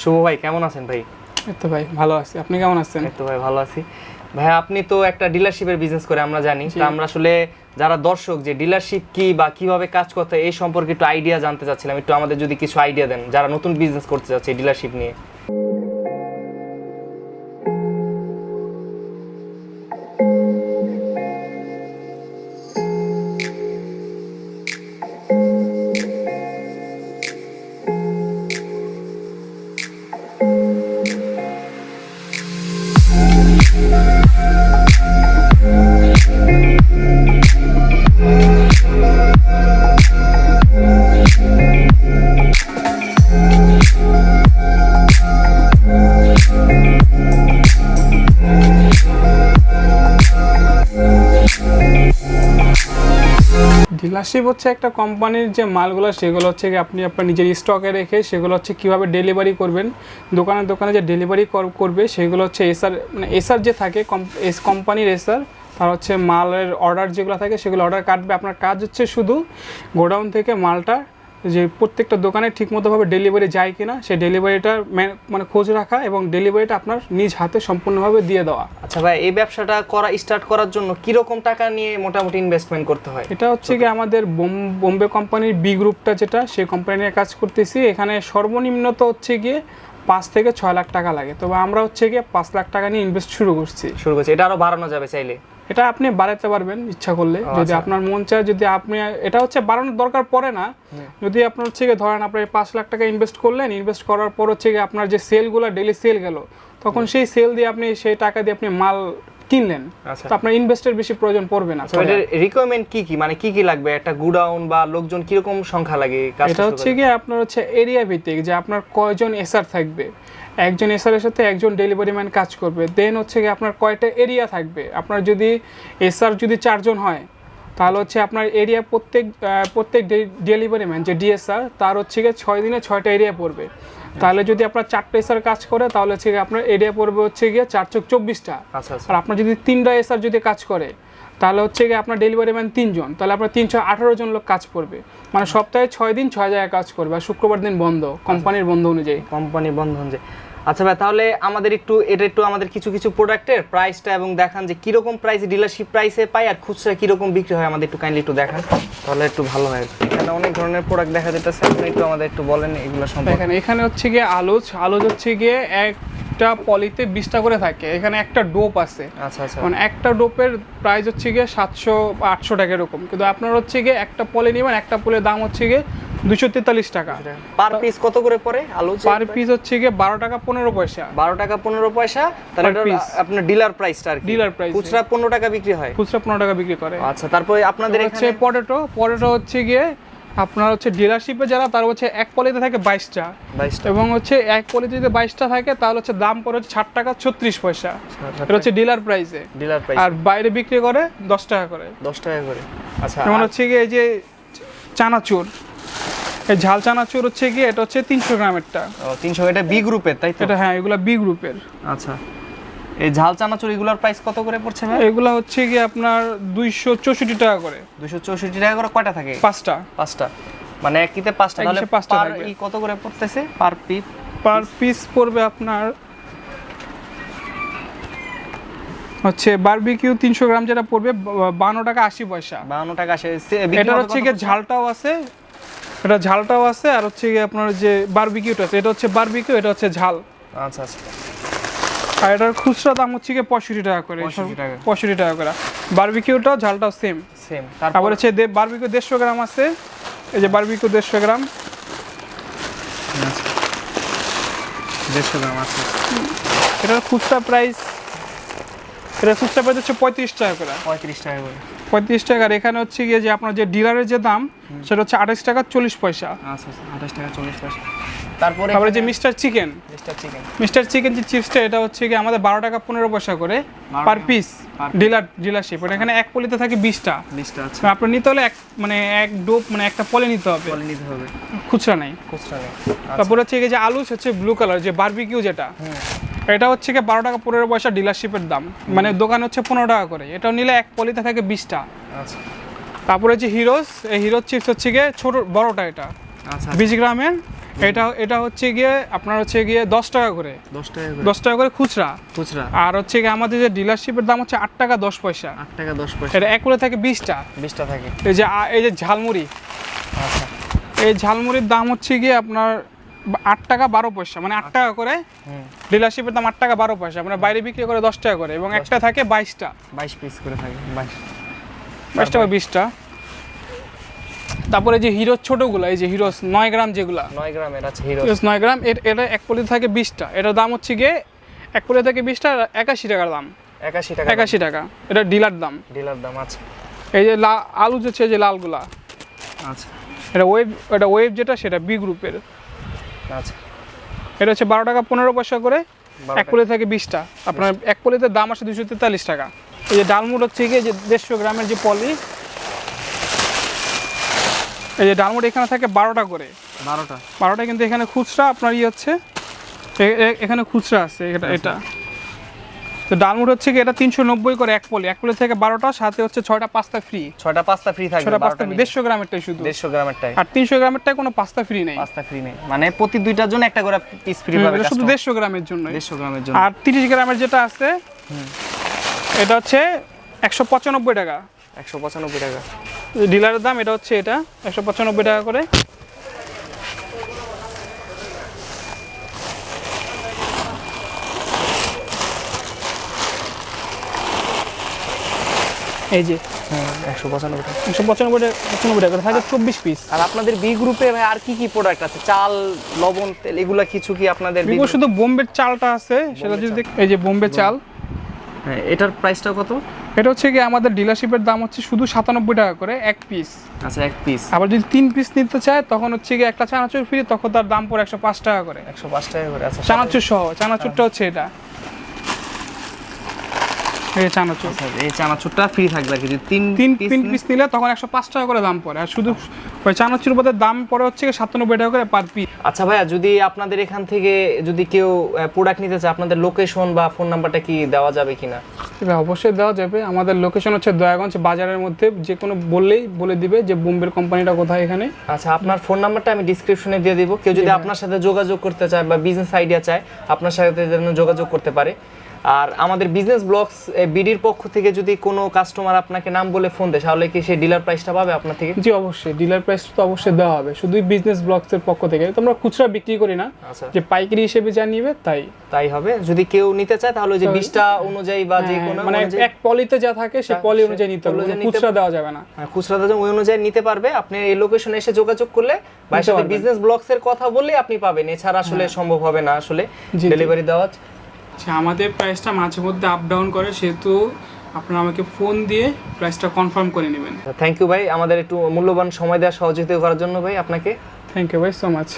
শুভ ভাই কেমন আছেন ভাই? এই তো ভাই ভালো আছি। আপনি কেমন আছেন? এতো ভাই ভালো আছি। ভাই আপনি তো একটা ডিলারশিপের বিজনেস করে আমরা জানি। তা আমরা আসলে যারা দর্শক যে ডিলারশিপ কি বা কীভাবে কাজ করতে এই সম্পর্কে একটু আইডিয়া জানতে চাচ্ছিলাম। একটু আমাদের যদি কিছু আইডিয়া দেন যারা নতুন বিজনেস করতে যাচ্ছে ডিলারশিপ নিয়ে। Thank you. ডিলারশিপ হচ্ছে একটা কোম্পানির যে মালগুলো, সেগুলো হচ্ছে আপনি আপনার নিজের স্টকে রেখে সেগুলো হচ্ছে কীভাবে ডেলিভারি করবেন দোকানে দোকানে যে ডেলিভারি করবে, সেগুলো হচ্ছে এসআর মানে এসআর যে থাকে এস কোম্পানির এসআর তার হচ্ছে মালের অর্ডার যেগুলো থাকে, সেগুলো অর্ডার কাটবে। আপনার কাজ হচ্ছে শুধু গোডাউন থেকে মালটা যে প্রত্যেকটা দোকানে ঠিকমতোভাবে ডেলিভারি যায় কিনা সেই ডেলিভারিটা মানে খোঁজ রাখা এবং ডেলিভারিটা আপনার নিজ হাতে সম্পূর্ণভাবে দিয়ে দেওয়া। আচ্ছা ভাই এই ব্যবসাটা করা স্টার্ট করার জন্য কীরকম টাকা নিয়ে মোটামুটি ইনভেস্টমেন্ট করতে হয়? এটা হচ্ছে কি আমাদের বোম- বোম্বে কোম্পানির বি গ্রুপটা যেটা সেই কোম্পানি নিয়ে কাজ করতেছি। এখানে সর্বনিম্ন তো হচ্ছে গিয়ে পাঁচ থেকে ছয় লাখ টাকা লাগে। তবে আমরা হচ্ছে গিয়ে পাঁচ লাখ টাকা নিয়ে ইনভেস্ট শুরু করছি। শুরু করছি। এটা আরও বাড়ানো যাবে চাইলে? এটা আপনি বাড়াতে পারবেন ইচ্ছা করলে। যদি আচ্ছা। আপনার মন চায় যদি আপনি এটা হচ্ছে বাড়ানোর দরকার পড়ে না। যদি আপনার হচ্ছে ধরেন আপনি পাঁচ লাখ টাকা ইনভেস্ট করলেন ইনভেস্ট করার পর হচ্ছে আপনার যে সেলগুলো ডেলি সেল গেল তখন সেই সেল দিয়ে আপনি সেই টাকা দিয়ে আপনি মাল কিনলেন আচ্ছা। তো আপনার ইনভেস্টের বেশি প্রয়োজন পড়বে না। এটার রিকোয়ারমেন্ট কি কি? মানে কি কি লাগবে? একটা গুডাউন বা লোকজন কীরকম সংখ্যা লাগে এটা হচ্ছে গিয়ে আপনার হচ্ছে এরিয়া ভিত্তিক যে আপনার কয়জন এসআর থাকবে। একজন এসআরের সাথে একজন ডেলিভারি ম্যান কাজ করবে। দেন হচ্ছে গিয়ে আপনার কয়টা এরিয়া থাকবে? আপনার যদি এসআর যদি চারজন হয় তাহলে হচ্ছে আপনার এরিয়া প্রত্যেক প্রত্যেক ডেলিভারি ম্যান যে ডিএসআর তার হচ্ছে গিয়ে ছয় দিনে ছয়টা এরিয়া পড়বে। তাহলে যদি আপনার চারটে এসআর কাজ করে তাহলে হচ্ছে গিয়ে আপনার এরিয়া পড়বে হচ্ছে গিয়ে চার চোখ চব্বিশটা। আচ্ছা আচ্ছা। আর আপনার যদি তিনটা এসআর যদি কাজ করে তাহলে হচ্ছে গিয়ে আপনার ডেলিভারি ম্যান তিনজন তাহলে আপনার তিনশো আঠারো জন লোক কাজ করবে। মানে সপ্তাহে ছয় দিন ছয় জায়গায় কাজ করবে আর শুক্রবার দিন বন্ধ কোম্পানির বন্ধ অনুযায়ী। কোম্পানি বন্ধ অনুযায়ী। আচ্ছা ভাই তাহলে আমাদের একটু এটা একটু আমাদের কিছু কিছু প্রোডাক্টের প্রাইসটা এবং দেখান যে কীরকম প্রাইস ডিলারশিপ প্রাইসে পাই আর খুচরা কীরকম বিক্রি হয় আমাদের একটু কাইন্ডলি একটু দেখান। তাহলে একটু ভালো হয়। এখানে অনেক ধরনের প্রোডাক্ট দেখা যেতেছে আপনি একটু আমাদের একটু বলেন এগুলো সম্পর্কে। এখানে হচ্ছে গিয়ে আলোচ আলোচ হচ্ছে গিয়ে একটা পলিতে বিশটা করে থাকে। এখানে একটা ডোপ আছে। আচ্ছা আচ্ছা। মানে একটা ডোপের প্রাইস হচ্ছে গিয়ে সাতশো আটশো টাকা এরকম। কিন্তু আপনার হচ্ছে গিয়ে একটা পলি নেবেন একটা পলের দাম হচ্ছে গিয়ে দুশো তেতাল্লিশ টাকা। পার পিস কত করে পড়ে আলু পার পিস হচ্ছে গিয়ে বারো টাকা পনেরো পয়সা। বারো টাকা পনেরো পয়সা তাহলে। আপনার ডিলার প্রাইসটা আর Dealer price, খুচরা পনেরো টাকা বিক্রি হয়। খুচরা পনেরো টাকা বিক্রি করে। আচ্ছা তারপরে আপনাদের হচ্ছে পটেটো। পটেটো হচ্ছে গিয়ে আপনার হচ্ছে ডিলারশিপে যারা তার হচ্ছে এক পলিতে থাকে বাইশটা। বাইশটা। এবং হচ্ছে এক পলিতে যদি বাইশটা থাকে তাহলে হচ্ছে দাম পড়ে হচ্ছে ষাট টাকা ছত্রিশ পয়সা। এটা হচ্ছে ডিলার প্রাইসে ডিলার প্রাইস আর বাইরে বিক্রি করে দশ টাকা করে। দশ টাকা করে। আচ্ছা যেমন হচ্ছে গিয়ে এই যে চানাচুর এই ঝাল চানাচুর হচ্ছে গিয়ে এটা হচ্ছে তিনশো গ্রামেরটা। তিনশো এটা বি গ্রুপের তাই তো? এটা হ্যাঁ এগুলো বি গ্রুপের আচ্ছা। এই ঝাল চানাচুর এগুলোর প্রাইস কত করে পড়ছে ভাই? এগুলা হচ্ছে গিয়ে আপনার দুইশো চৌষট্টি টাকা করে। দুশো চৌষট্টি টাকা করে কয়টা থাকে? পাঁচটা। পাঁচটা। মানে এক কিতে পাঁচটা তাহলে পাঁচটা কত করে পড়তেছে? পার পিস পার পিস পড়বে আপনার হচ্ছে বারবিকিউ তিনশো গ্রাম যেটা পড়বে বান্ন টাকা আশি পয়সা। বাউন্ন টাকা আসে সে- বিক্রি এটা হচ্ছে গিয়ে ঝালটাও আছে এটা ঝালটাও আছে আর হচ্ছে গিয়ে আপনার যে বারবিকিউটা আছে এটা হচ্ছে বারবিকিউ এটা হচ্ছে ঝাল। আচ্ছা আচ্ছা। আর এটার খুচরা দাম হচ্ছে গিয়ে পঁয়ষট্টি টাকা করে। পঁয়ষট্টি টাকা। করে। বারবিকিউটাও ঝালটাও সেম সেম তারপর হচ্ছে বারবিকিউ দেড়শো গ্রাম আছে। এই যে বারবিকিউ দেড়শো গ্রাম। দেড়শো গ্রাম আছে। এটার খুচরা প্রাইস এটা খুচরা প্রাইস হচ্ছে পঁয়ত্রিশ টাকা করে। পঁয়ত্রিশ টাকা করে। পঁয়ত্রিশ টাকার এখানে হচ্ছে গিয়ে যে আপনার যে ডিলারের যে দাম সেটা হচ্ছে আঠাশ টাকা চল্লিশ পয়সা। আচ্ছা আচ্ছা। আঠাশ টাকা চল্লিশ পয়সা। তারপরে তারপরে যে mister chicken mister chicken mister chicken যে চিপসটা এটা হচ্ছে গিয়ে আমাদের বারো টাকা পনেরো পয়সা করে পার পিস ডিলার ডিলারশিপ এটা এখানে এক পলিতে থাকে বিশটা। বিশটা আছে। আপনার নিতে হলে এক মানে এক ডোপ মানে একটা পলি নিতে হবে। বলে নিতে হবে। খুচরা নাই। খুচরা নেই। তারপরে হচ্ছে যে আলু হচ্ছে ব্লু কালার যে বারবিকিউ যেটা এটা হচ্ছে গিয়ে বারো টাকা পনেরো পয়সা ডিলারশিপের দাম। মানে দোকান হচ্ছে পনেরো টাকা করে। এটাও নিলে এক পলিতে থাকে বিশটা। আচ্ছা। তারপরে যে হিরোস এই হিরোজ চিপস হচ্ছে গিয়ে ছোট বড়টা এটা। আচ্ছা। বিশ গ্রামের এটা এটা হচ্ছে গিয়ে আপনার হচ্ছে গিয়ে দশ টাকা করে। দশ টাকা করে। দশ টাকা করে খুচরা। খুচরা। আর হচ্ছে গিয়ে আমাদের যে ডিলারশিপের দাম হচ্ছে আট টাকা দশ পয়সা। আট টাকা দশ পয়সা। এটা এক করে থাকে বিশটা। বিশটা থাকে। এই যে এই যে ঝালমুড়ি। আচ্ছা। এই ঝালমুড়ির দাম হচ্ছে গিয়ে আপনার আট টাকা বারো পয়সা। মানে আট টাকা করে ডিলারশিপের দাম আট টাকা বারো পয়সা। মানে বাইরে বিক্রি করে দশ টাকা করে। এবং একটা থাকে বাইশটা। বাইশ পিস করে থাকে। বাইশ। বাইশ টাকা বিশটা। তারপরে যে হিরো ছোটোগুলো এই যে হিরো নয় গ্রাম যেগুলা। নয় গ্রামের আছে হিরো হিরোস নয় গ্রাম এর- এটা এক পলিতে থাকে বিশটা। এটার দাম হচ্ছে গিয়ে এক পলিতে থাকে বিশটা একাশি টাকার দাম। একাশি টাকা একাশি টাকা। এটা ডিলার দাম। ডিলার দাম আছে। এই যে লা আলু যেছে যে লালগুলা। আচ্ছা। এটা ওয়েব এটা ওয়েব যেটা সেটা বি গ্রুপের। আচ্ছা। এটা হচ্ছে বারো টাকা পনেরো পয়সা করে। এক পলিতে থাকে বিশটা। আপনার এক পলিতে দাম আসে দুশো তেতাল্লিশ টাকা। এই যে ডালমুট হচ্ছে গিয়ে যে দেড়শো গ্রামের যে পলি এই যে ডালমুট এখানে থাকে বারোটা করে। বারোটা। বারোটা কিন্তু এখানে খুচরা আপনার ইয়ে হচ্ছে এখানে খুচরা আছে এটা এটা। তো ডালমুট হচ্ছে কি এটা তিনশো নব্বই করে এক পলি। এক পলি থেকে বারোটা সাথে হচ্ছে ছয়টা পাস্তা ফ্রি ছয়টা পাস্তা ফ্রি থাকবে ছয়টা পাস্তা দেড়শো গ্রামেরটাই শুধু। দেড়শো গ্রামেরটাই। আর তিনশো গ্রামেরটাই কোনো পাস্তা ফ্রি নেই। পাস্তা ফ্রি নেই। মানে প্রতি দুইটার জন্য একটা করে পিস ফ্রি পাবে শুধু দেড়শো গ্রামের জন্য দেড়শো গ্রামের জন্য। আর তিরিশ গ্রামের যেটা আছে এটা হচ্ছে একশো পঁচানব্বই টাকা। একশো পঁচানব্বই টাকা। ডিলারের দাম এটা হচ্ছে এটা একশো পঁচানব্বই টাকা করে। এই যে একশো পঁচানব্বই টাকা। একশো পঁচানব্বই টাকা পঁচানব্বই টাকা করে থাকে চব্বিশ পিস আর আপনাদের বি গ্রুপে ভাই আর কি কি প্রোডাক্ট আছে? চাল লবণ তেল এগুলা কিছু কি আপনাদের শুধু বোম্বের চালটা আছে সেটা যদি এই যে বোম্বে চাল। এটার প্রাইসটা কত? এটা হচ্ছে কি আমাদের ডিলারশিপের দাম হচ্ছে শুধু সাতানব্বই টাকা করে এক পিস আচ্ছা এক পিস আবার যদি তিন পিস নিতে চায় তখন হচ্ছে কি একটা চানাচুর ফ্রি তখন তার দাম পড়ে একশো পাঁচ টাকা করে। একশো পাঁচ টাকা করে আচ্ছা। চানাচুর সহ চানাচুরটা হচ্ছে এটা। এই চানাচুর। আচ্ছা, এই চানাচুরটা ফ্রি থাকবে আর কি তিন তিন তিন পিস নিলে তখন একশো পাঁচ টাকা করে দাম পড়ে। আর শুধু ওই চানাচুর পদের দাম পড়ে হচ্ছে কি সাতানব্বই টাকা করে পার পিস আচ্ছা ভাইয়া যদি আপনাদের এখান থেকে যদি কেউ প্রোডাক্ট নিতে চায় আপনাদের লোকেশন বা ফোন নাম্বারটা কি দেওয়া যাবে কিনা? এটা অবশ্যই দেওয়া যাবে। আমাদের লোকেশন হচ্ছে দয়াগঞ্জ বাজারের মধ্যে যে কোনো বললেই বলে দিবে যে বোম্বের কোম্পানিটা কোথায় এখানে। আচ্ছা আপনার ফোন নাম্বারটা আমি ডিসক্রিপশনে দিয়ে দিব। কেউ যদি আপনার সাথে যোগাযোগ করতে চায় বা বিজনেস আইডিয়া চায় আপনার সাথে যেন যোগাযোগ করতে পারে। আর আমাদের বিজনেস ব্লগস বিডির পক্ষ থেকে যদি কোনো কাস্টমার আপনাকে নাম বলে ফোন দেয় তাহলে কি সেই ডিলার প্রাইসটা পাবে আপনার থেকে? জি অবশ্যই। ডিলার প্রাইস তো অবশ্যই দেওয়া হবে। শুধুই বিজনেস ব্লগসের পক্ষ থেকে। তোমরা খুচরা বিক্রি করি না। আচ্ছা। যে পাইকারি হিসেবে যা নিবে তাই। তাই হবে। যদি কেউ নিতে চায় তাহলে ওই যে বিশটা অনুযায়ী বা যে হ্যাঁ, কোনো মানে এক পলিতে যা থাকে সে পলি অনুযায়ী নিতে হবে। খুচরা দেওয়া যাবে না। হ্যাঁ, খুচরা দাম ওই অনুযায়ী নিতে পারবে। আপনি এই লোকেশনে এসে যোগাযোগ করলে ভাইয়ের সাথে বিজনেস ব্লগস এর কথা বললে আপনি পাবেন। এছাড়া আসলে সম্ভব হবে না আসলে। ডেলিভারি দেওয়া। আচ্ছা আমাদের প্রাইসটা মাঝে মধ্যে আপ ডাউন করে সেহেতু আপনারা আমাকে ফোন দিয়ে প্রাইসটা কনফার্ম করে নেবেন। থ্যাংক ইউ ভাই আমাদের একটু মূল্যবান সময় দেওয়া সহযোগিতা করার জন্য ভাই আপনাকে। থ্যাংক ইউ ভাই সো মাচ